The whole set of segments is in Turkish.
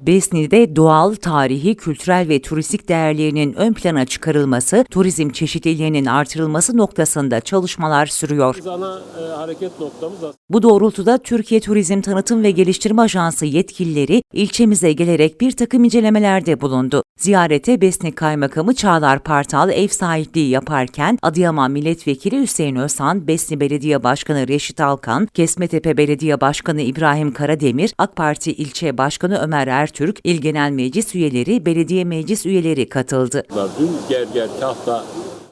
Besni'de doğal, tarihi, kültürel ve turistik değerlerinin ön plana çıkarılması, turizm çeşitliliğinin artırılması noktasında çalışmalar sürüyor. Ana e, hareket noktamız aslında Bu doğrultuda Türkiye Turizm Tanıtım ve Geliştirme Ajansı yetkilileri ilçemize gelerek bir takım incelemelerde bulundu. Ziyarete Besni Kaymakamı Çağlar Partal ev sahipliği yaparken Adıyaman Milletvekili Hüseyin Özhan, Besni Belediye Başkanı Reşit Alkan, Kesmetepe Belediye Başkanı İbrahim Karademir, AK Parti İlçe Başkanı Ömer Ertürk, İl Genel Meclis üyeleri, belediye meclis üyeleri katıldı. dün Gerger, Kahta,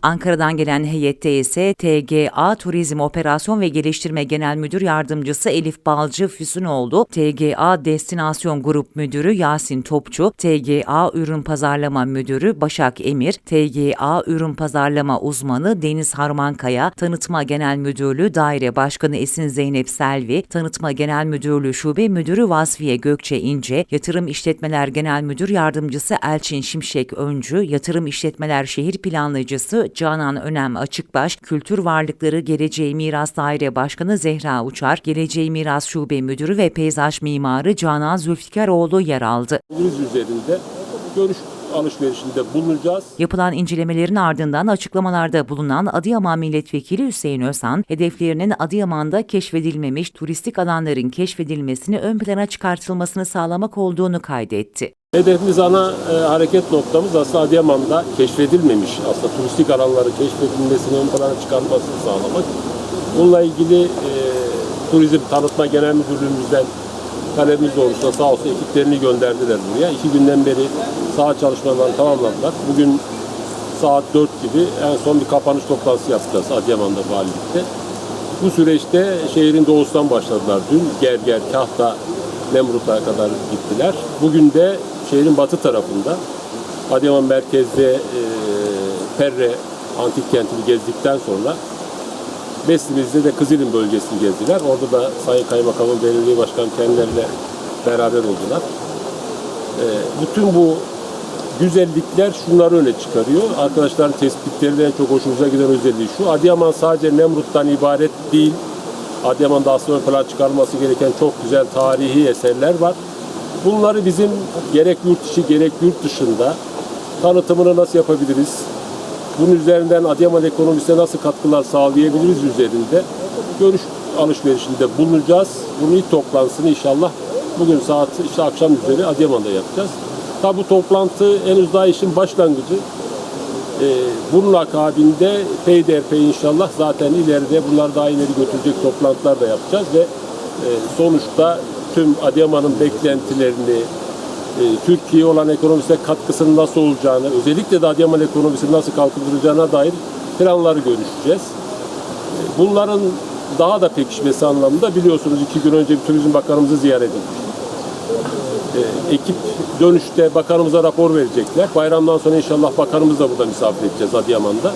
Ankara'dan gelen heyette ise TGA Turizm Operasyon ve Geliştirme Genel Müdür Yardımcısı Elif Balcı Füsunoğlu, TGA Destinasyon Grup Müdürü Yasin Topçu, TGA Ürün Pazarlama Müdürü Başak Emir, TGA Ürün Pazarlama Uzmanı Deniz Harmankaya, Tanıtma Genel Müdürlüğü Daire Başkanı Esin Zeynep Selvi, Tanıtma Genel Müdürlüğü Şube Müdürü Vasfiye Gökçe İnce, Yatırım İşletmeler Genel Müdür Yardımcısı Elçin Şimşek Öncü, Yatırım İşletmeler Şehir Planlayıcısı Canan Önem Açıkbaş, Kültür Varlıkları Geleceği Miras Daire Başkanı Zehra Uçar, Geleceği Miras Şube Müdürü ve Peyzaj Mimarı Canan Zülfikaroğlu yer aldı. Kriz üzerinde görüş alışverişinde bulunacağız. Yapılan incelemelerin ardından açıklamalarda bulunan Adıyaman Milletvekili Hüseyin Özhan, hedeflerinin Adıyaman'da keşfedilmemiş turistik alanların keşfedilmesini ön plana çıkartılmasını sağlamak olduğunu kaydetti. Hedefimiz ana e, hareket noktamız aslında Adıyaman'da keşfedilmemiş aslında turistik alanları keşfedilmesini ön plana çıkarmasını sağlamak. Bununla ilgili e, Turizm Tanıtma Genel Müdürlüğümüzden talebimiz olursa sağ olsun ekiplerini gönderdiler buraya. İki günden beri saha çalışmalarını tamamladılar. Bugün saat 4 gibi en son bir kapanış toplantısı yapacağız Adıyaman'da valilikte. Bu süreçte şehrin doğusundan başladılar dün. Gerger, Kahta, Nemrut'a kadar gittiler. Bugün de şehrin batı tarafında Adıyaman merkezde e, Perre antik kentini gezdikten sonra Beslimizde de Kızılın bölgesini gezdiler. Orada da Sayın Kaymakamın belediye başkanı kendileriyle beraber oldular. E, bütün bu güzellikler şunları öne çıkarıyor. Arkadaşların tespitleri de çok hoşumuza giden özelliği şu. Adıyaman sadece Nemrut'tan ibaret değil. Adıyaman'da aslında plana çıkarılması gereken çok güzel tarihi eserler var. Bunları bizim gerek yurt içi gerek yurt dışında tanıtımını nasıl yapabiliriz? Bunun üzerinden Adıyaman ekonomisine nasıl katkılar sağlayabiliriz üzerinde görüş alışverişinde bulunacağız. Bunun ilk toplantısını inşallah bugün saat işte akşam üzeri Adıyaman'da yapacağız. Tabi bu toplantı henüz daha işin başlangıcı. Ee, bunun akabinde peyderpey inşallah zaten ileride bunlar daha ileri götürecek toplantılar da yapacağız ve e, sonuçta tüm Adıyaman'ın beklentilerini, e, Türkiye olan ekonomisine katkısının nasıl olacağını, özellikle de Adıyaman ekonomisinin nasıl kalkındırılacağına dair planları görüşeceğiz. E, Bunların daha da pekişmesi anlamında biliyorsunuz iki gün önce bir Turizm Bakanımızı ziyaret etmiştik. E, ekip dönüşte bakanımıza rapor verecekler. Bayramdan sonra inşallah bakanımızı da burada misafir edeceğiz Adıyaman'da.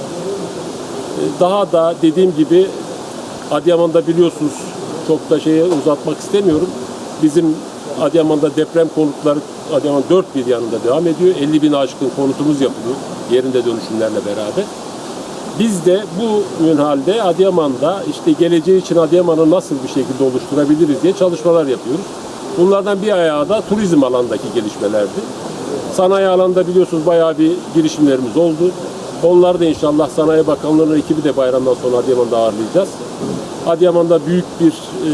Daha da dediğim gibi Adıyaman'da biliyorsunuz çok da şeye uzatmak istemiyorum. Bizim Adıyaman'da deprem konutları Adıyaman 4 bir yanında devam ediyor. 50 bin aşkın konutumuz yapılıyor yerinde dönüşümlerle beraber. Biz de bu minhalde Adıyaman'da işte geleceği için Adıyaman'ı nasıl bir şekilde oluşturabiliriz diye çalışmalar yapıyoruz. Bunlardan bir ayağı da turizm alandaki gelişmelerdi. Sanayi alanında biliyorsunuz bayağı bir girişimlerimiz oldu. Onları da inşallah Sanayi Bakanlığı'nın ekibi de bayramdan sonra Adıyaman'da ağırlayacağız. Adıyaman'da büyük bir e,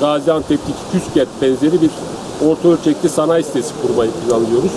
Gaziantep'teki Küsket benzeri bir orta ölçekli sanayi sitesi kurmayı planlıyoruz.